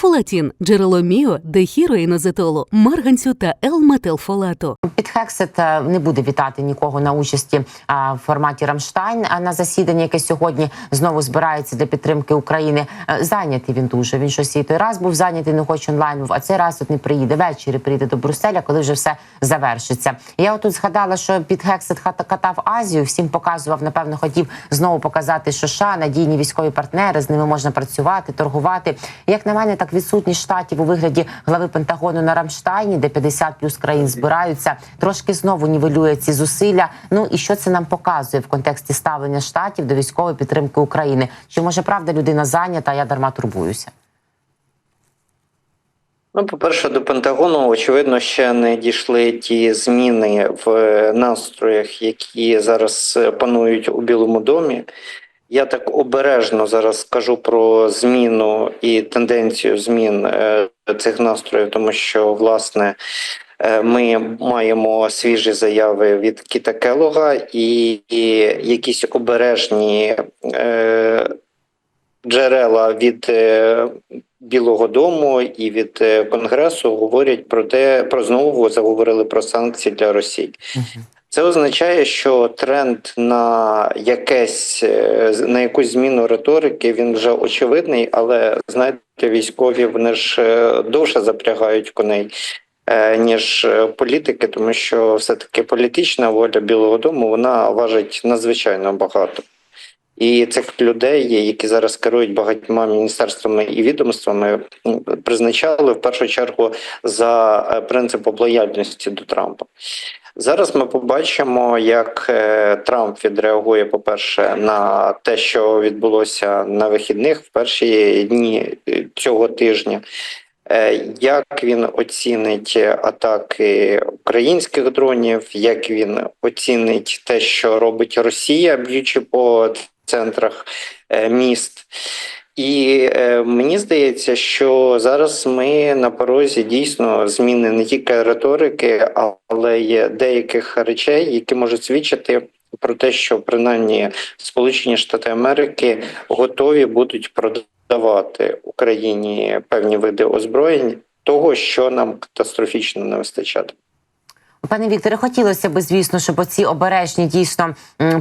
Фолатін – джерело міо, дехіроїнозетолу, марганцю та Л-метилфолату. Підхексет не буде вітати нікого на участі в форматі Рамштайн а на засіданні, яке сьогодні знову збирається для підтримки України. Е, Зайнятий він дуже. Він щось і той раз був зайнятий, не хоче онлайн. А цей раз от не приїде. Ввечері приїде до Брюсселя, коли вже все завершиться. Я отут згадала, що Підхексет хата- катав Азію. Всім показував, напевно, хотів знову показати, що США надійні військові партнери, з ними можна працювати, торгувати. Як на мене, так відсутність штатів у вигляді глави Пентагону на Рамштайні, де 50 плюс країн збираються, трошки знову нівелює ці зусилля. Ну і що це нам показує в контексті ставлення штатів до військової підтримки України? Чи може правда людина зайнята? а Я дарма турбуюся. Ну, по-перше, до Пентагону, очевидно, ще не дійшли ті зміни в настроях, які зараз е, панують у Білому домі. Я так обережно зараз скажу про зміну і тенденцію змін е, цих настроїв, тому що власне е, ми маємо свіжі заяви від Кіта Келога і, і якісь обережні е, джерела від е, Білого Дому і від Конгресу говорять про те, про знову заговорили про санкції для Росії. Це означає, що тренд на якесь е, на якусь зміну риторики він вже очевидний, але знаєте, військові вони ж е, довше запрягають коней. е, Ніж політики, тому що все-таки політична воля Білого Дому вона важить надзвичайно багато. І цих людей, які зараз керують багатьма міністерствами і відомствами, призначали в першу чергу за принципом лояльності до Трампа. Зараз ми побачимо, як е, Трамп відреагує, по-перше, на те, що відбулося на вихідних в перші дні цього тижня. Е, Як він оцінить атаки українських дронів, як він оцінить те, що робить Росія, б'ючи по центрах е, міст. І е, мені здається, що зараз ми на порозі дійсно зміни не тільки риторики, але й деяких речей, які можуть свідчити про те, що принаймні Сполучені Штати Америки готові будуть продавати Україні певні види озброєнь, того, що нам катастрофічно не вистачатиме. Пане Вікторе, хотілося б, звісно, щоб оці обережні дійсно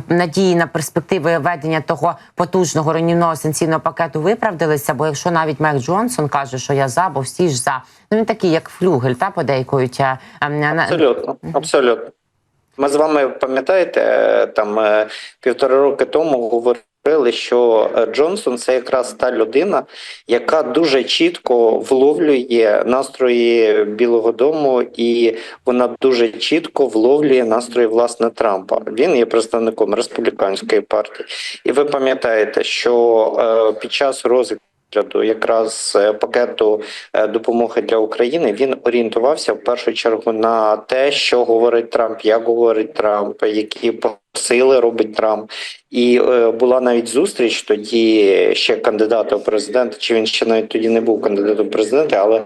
надії на перспективи ведення того потужного руйнівного санкційного пакету виправдалися. Бо якщо навіть Мек Джонсон каже, що я за, бо всі ж за, ну він такий, як флюгель, та подейкують. а, на- Абсолютно, абсолютно. Ми з вами пам'ятаєте, е, там е, півтора роки тому говорили, що е, Джонсон це якраз та людина, яка дуже чітко вловлює настрої Білого Дому, і вона дуже чітко вловлює настрої власне Трампа. Він є представником республіканської партії, і ви пам'ятаєте, що е, під час розвитку розгляду якраз е, пакету е, допомоги для України він орієнтувався в першу чергу на те, що говорить Трамп, як говорить Трамп, які посили робить Трамп. І е, була навіть зустріч тоді ще кандидата у президенти, чи він ще навіть тоді не був кандидатом в президенти, але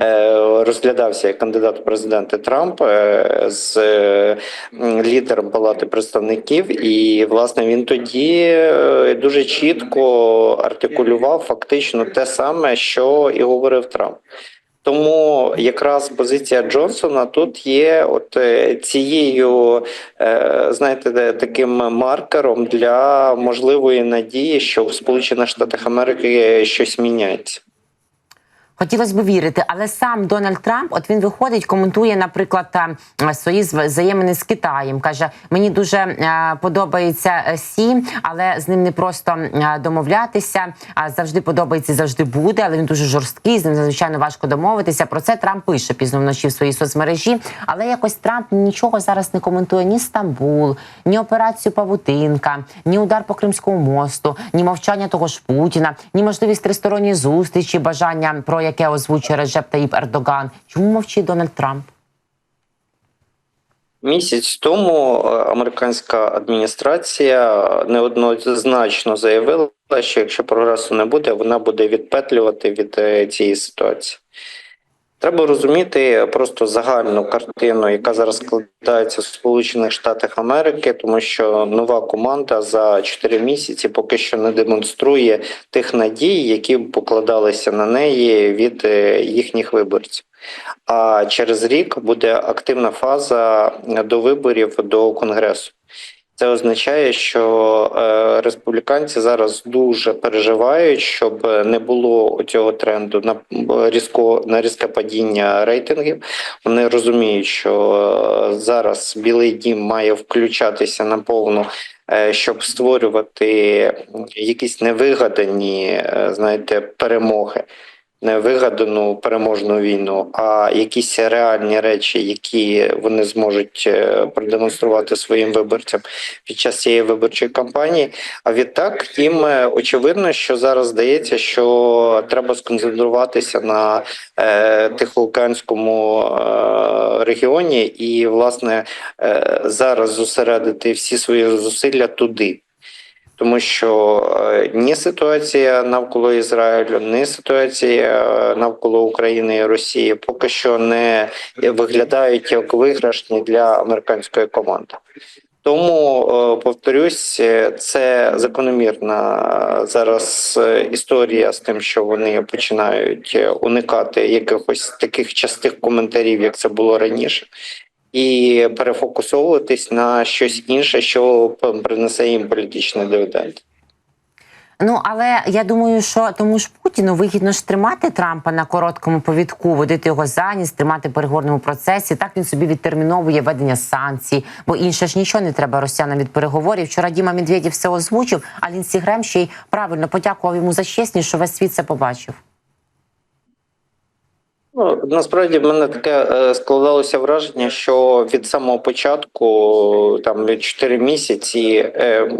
е, розглядався як кандидат у президенти Трамп е, з е, лідером Палати представників, і власне він тоді е, дуже чітко артикулював фактично те саме, що і говорив Трамп. Тому якраз позиція Джонсона тут є от е, цією, е, знаєте, таким маркером для можливої надії, що в Сполучених Штатах Америки щось міняється. Хотілося б вірити, але сам Дональд Трамп, от він виходить, коментує, наприклад, е, свої взаємини з Китаєм. каже: мені дуже е, подобається е, Сі, але з ним не просто домовлятися. А завжди подобається, завжди буде. Але він дуже жорсткий. З ним надзвичайно важко домовитися. Про це Трамп пише пізно вночі в своїй соцмережі. Але якось Трамп нічого зараз не коментує ні Стамбул, ні операцію Павутинка, ні удар по Кримському мосту, ні мовчання того ж Путіна, ні можливість тристоронньої зустрічі, бажання про яке озвучує Реджеп Таїп Ердоган. Чому мовчить Дональд Трамп? Місяць тому е, американська адміністрація неоднозначно заявила, що якщо прогресу не буде, вона буде відпетлювати від е, цієї ситуації. Треба розуміти просто загальну картину, яка зараз складається в Сполучених Штатах Америки, тому що нова команда за 4 місяці поки що не демонструє тих надій, які покладалися на неї від е, їхніх виборців. А через рік буде активна фаза до виборів до конгресу. Це означає, що е, республіканці зараз дуже переживають, щоб не було цього тренду на різко на різке падіння рейтингів. Вони розуміють, що е, зараз Білий Дім має включатися наповну, е, щоб створювати якісь невигадані, знаєте, перемоги. Не вигадану переможну війну, а якісь реальні речі, які вони зможуть е, продемонструвати своїм виборцям під час цієї виборчої кампанії. А відтак їм е, очевидно, що зараз здається, що треба сконцентруватися на е, Тихоокеанському е, регіоні і, власне, е, зараз зосередити всі свої зусилля туди. Тому що е, ні ситуація навколо Ізраїлю, ні ситуація е, навколо України і Росії поки що не виглядають як виграшні для американської команди. Тому е, повторюсь, це закономірна зараз історія з тим, що вони починають уникати якихось таких частих коментарів, як це було раніше, і перефокусовуватись на щось інше, що принесе їм політичний дивіденд. Ну але я думаю, що тому ж Путіну вигідно ж тримати Трампа на короткому повідку, водити його за ніс, тримати в переговорному процесі. Так він собі відтерміновує ведення санкцій, бо інше ж нічого не треба росіянам від переговорів. Вчора Діма Медведєв все озвучив, а Лінсі Грем ще й правильно подякував йому за чесність, що весь світ це побачив. Ну, насправді в мене таке е, складалося враження, що від самого початку, там від 4 місяці, е,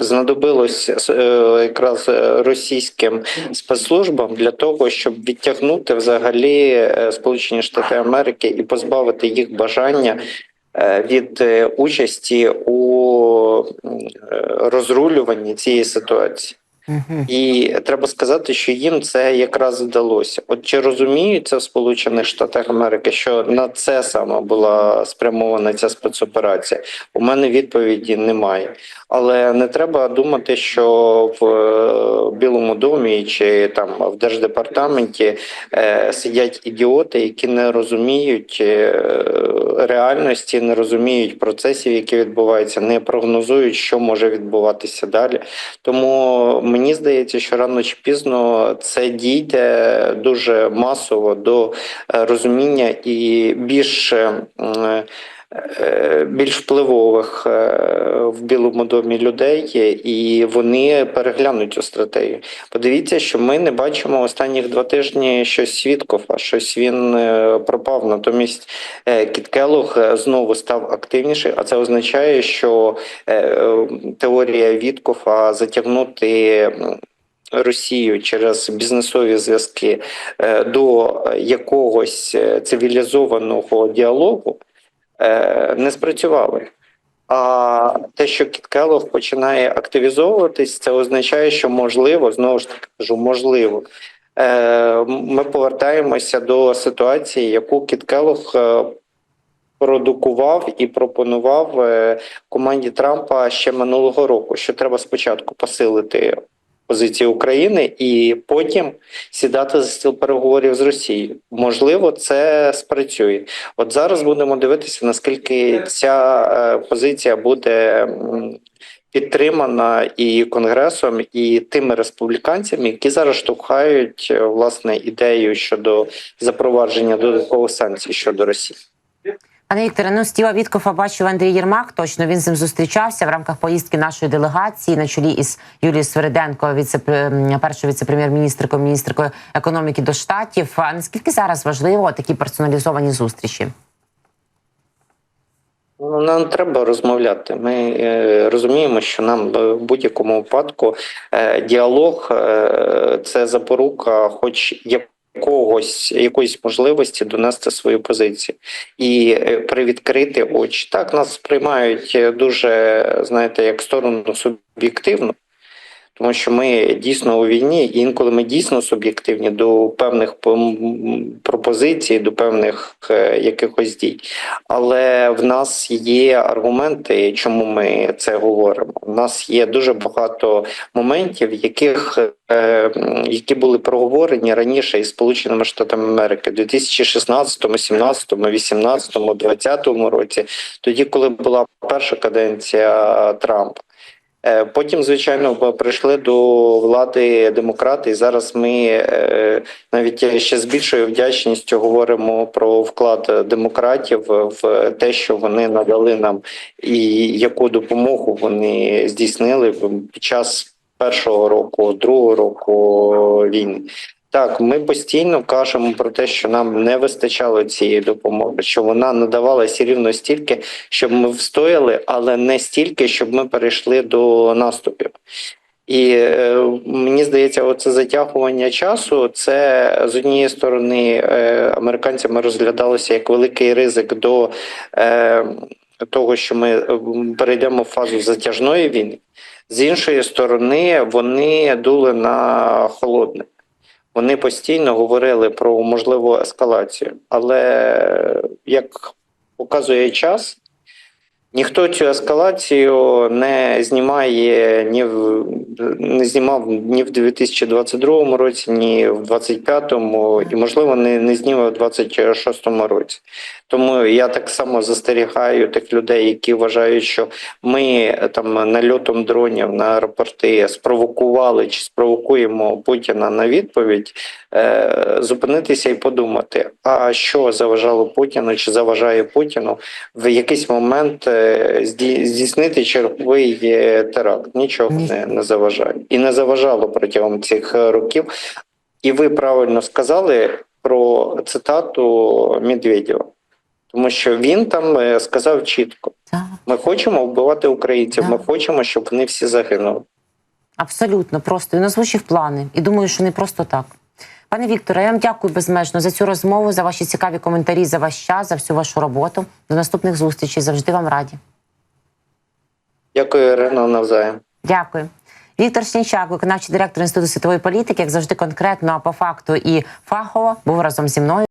знадобилось е, якраз російським спецслужбам для того, щоб відтягнути взагалі Сполучені Штати Америки і позбавити їх бажання від участі у розрулюванні цієї ситуації. І треба сказати, що їм це якраз вдалося. От чи розуміються в Сполучених Штатах Америки, що на це саме була спрямована ця спецоперація? У мене відповіді немає. Але не треба думати, що в е, Білому домі чи там в держдепартаменті е, сидять ідіоти, які не розуміють е, реальності, не розуміють процесів, які відбуваються, не прогнозують, що може відбуватися далі. Тому мені здається, що рано чи пізно це дійде дуже масово до розуміння і більш. Більш впливових в Білому домі людей, і вони переглянуть цю стратегію. Подивіться, що ми не бачимо останніх два тижні щось свідков, а щось він е, пропав. Натомість е, Кіт Келлог е, знову став активніший, а це означає, що теорія Віткофа затягнути. Росію через бізнесові зв'язки до якогось цивілізованого діалогу не спрацювали. А те, що Кіткелов починає активізовуватись, це означає, що можливо, знову ж таки кажу, можливо, е, ми повертаємося до ситуації, яку Кіткелов е, продукував і пропонував е, команді Трампа ще минулого року, що треба спочатку посилити позиції України і потім сідати за стіл переговорів з Росією. Можливо, це спрацює. От зараз будемо дивитися, наскільки ця е, позиція буде підтримана і конгресом, і тими республіканцями, які зараз штовхають е, власне ідею щодо запровадження додаткових санкцій щодо Росії. Пане Вікторе, ну Стіва Віткофа бачив Андрій Єрмак. Точно він з ним зустрічався в рамках поїздки нашої делегації на чолі із Юлією Свериденко, віце першою віце-прем'єр-міністркою, міністркою економіки до штатів. А наскільки зараз важливо такі персоналізовані зустрічі? Ну, Нам треба розмовляти. Ми е, розуміємо, що нам в будь-якому випадку е, діалог е, це запорука, хоч якогось якоїсь можливості донести свою позицію і е, привідкрити очі. Так нас сприймають е, дуже, знаєте, як сторону суб'єктивну. Тому що ми дійсно у війні, і інколи ми дійсно суб'єктивні до певних пропозицій, до певних е, якихось дій. Але в нас є аргументи, чому ми це говоримо. У нас є дуже багато моментів, яких е, які були проговорені раніше із Сполученими Штатами Америки в 2016, 17, 18, 20 році, тоді, коли була перша каденція Трампа. Е, Потім, звичайно, прийшли до влади демократи, і зараз ми е, навіть ще з більшою вдячністю говоримо про вклад демократів в те, що вони надали нам, і яку допомогу вони здійснили під час першого року, другого року війни. Так, ми постійно кажемо про те, що нам не вистачало цієї допомоги, що вона надавалася рівно стільки, щоб ми встояли, але не стільки, щоб ми перейшли до наступів. І е, мені здається, оце затягування часу, це з однієї сторони е, американцями розглядалося як великий ризик до е, того, що ми е, перейдемо в фазу затяжної війни. З іншої сторони, вони дули на холодне. Вони постійно говорили про можливу ескалацію, але як показує час, ніхто цю ескалацію не знімає ні в не знімав ні в 2022 році, ні в 2025, і можливо не, не зніме в 2026 році. Тому я так само застерігаю тих людей, які вважають, що ми е, там нальотом дронів на аеропорти спровокували чи спровокуємо Путіна на відповідь, е, зупинитися і подумати, а що заважало Путіну чи заважає Путіну в якийсь момент е, здійснити черговий е, теракт. Нічого не, не заважає і не заважало протягом цих років. І ви правильно сказали про цитату Медведєва. Тому що він там е, сказав чітко: ми хочемо вбивати українців, ми хочемо, щоб вони всі загинули. Абсолютно просто він озвучив плани, і думаю, що не просто так. Пане Вікторе, я вам дякую безмежно за цю розмову, за ваші цікаві коментарі, за ваш час, за всю вашу роботу. До наступних зустрічей. Завжди вам раді. Дякую, Ірина, навзаєм. Дякую. Віктор Щенчак, виконавчий директор інституту світової політики, як завжди, конкретно, а по факту і фахово був разом зі мною.